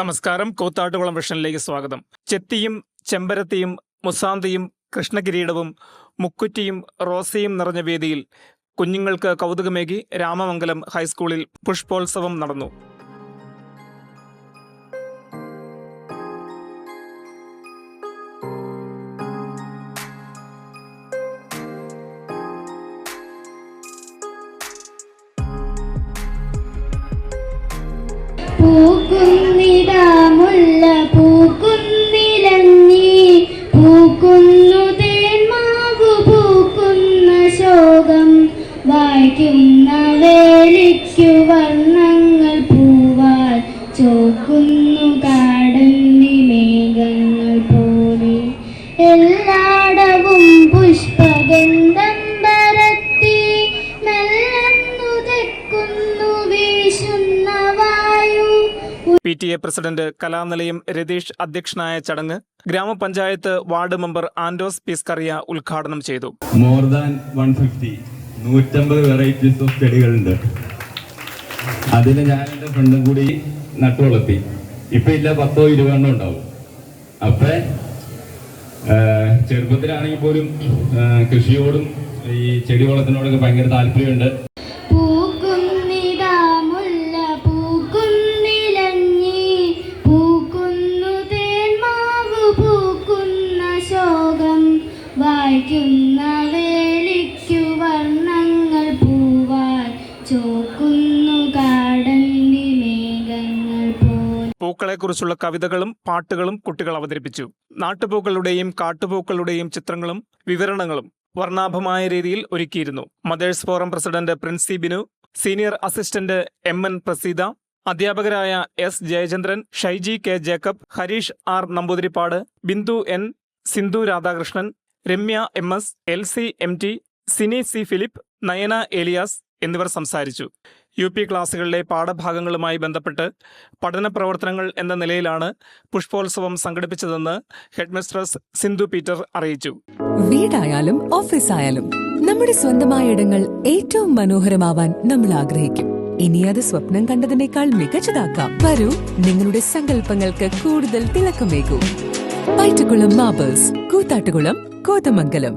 നമസ്കാരം. കൂത്താട്ടുകുളം വിഷനിലേക്ക് സ്വാഗതം. ചെത്തിയും ചെമ്പരത്തിയും മുസാന്തിയും കൃഷ്ണകിരീടവും മുക്കുറ്റിയും റോസയും നിറഞ്ഞ വേദിയിൽ കുഞ്ഞുങ്ങൾക്ക് കൗതുകമേകി രാമമംഗലം ഹൈസ്കൂളിൽ പുഷ്പോത്സവം നടന്നു. പൂക്കുന്നിടാമുള്ള വായിക്കുന്ന വേലിക്കു വർണങ്ങൾ പൂവാൽ ചോക്കുന്നു കാടന്നി മേഘങ്ങൾ പോലെ എല്ലാടവും പുഷ്പഗന്ധം പരത്തി മെല്ലന്നു തെക്കുന്നു വീശുന്ന വായു. P T A president Kalanilayam Ratheesh അധ്യക്ഷനായ ചടങ്ങ് ഗ്രാമപഞ്ചായത്ത് വാർഡ് മെമ്പർ ആൻഡോസ് പിസ്കറിയ ഉദ്ഘാടനം ചെയ്തു. മോർ ദാൻ വൺ ഫിഫ്റ്റി നൂറ്റമ്പത് വെറൈറ്റീസ് ഓഫ് ചെടികളുണ്ട്. അതിൽ ഞാൻ എന്റെ ഫ്രണ്ടും കൂടി നട്ടു വളർത്തി. ഇപ്പൊ ഇല്ല പത്തോ ഇരുപതെണ്ണം ഉണ്ടാവും. അപ്പം ചെറുപ്പത്തിലാണെങ്കിൽ പോലും കൃഷിയോടും ഈ ചെടി വളത്തിനോടൊക്കെ ഭയങ്കര താല്പര്യമുണ്ട്. വായിക്കുന്ന പൂക്കളെക്കുറിച്ചുള്ള കവിതകളും പാട്ടുകളും കുട്ടികൾ അവതരിപ്പിച്ചു. നാട്ടുപൂക്കളുടെയും കാട്ടുപൂക്കളുടെയും ചിത്രങ്ങളും വിവരണങ്ങളും വർണാഭമായ രീതിയിൽ ഒരുക്കിയിരുന്നു. Mothers forum president Princy Binu senior assistant M N Praseetha അധ്യാപകരായ S Jayachandran Shaiji K Jacob Harish R Namboothiripad Bindu N Sindhu Radhakrishnan Ramya M S L C M T Sini C Philip Nayana Eliyas എന്നിവർ സംസാരിച്ചു. U P ക്ലാസുകളിലെ പാഠഭാഗങ്ങളുമായി ബന്ധപ്പെട്ട് പഠന പ്രവർത്തനങ്ങൾ എന്ന നിലയിലാണ് പുഷ്പോത്സവം സംഘടിപ്പിച്ചതെന്ന് ഹെഡ്മിസ്ട്രസ് സിന്ധു പീറ്റർ അറിയിച്ചു. വീടായാലും ഓഫീസായാലും നമ്മുടെ സ്വന്തമായ ഇടങ്ങൾ ഏറ്റവും മനോഹരമാവാൻ നമ്മൾ ആഗ്രഹിക്കും. ഇനി അത് സ്വപ്നം കണ്ടതിനേക്കാൾ മികച്ചതാക്കാം. വരൂ നിങ്ങളുടെ സങ്കല്പങ്ങൾക്ക് കൂടുതൽ തിളക്കമേകൂ. മാബേഴ്സ് കൂത്താട്ടുകുളം കോതമംഗലം.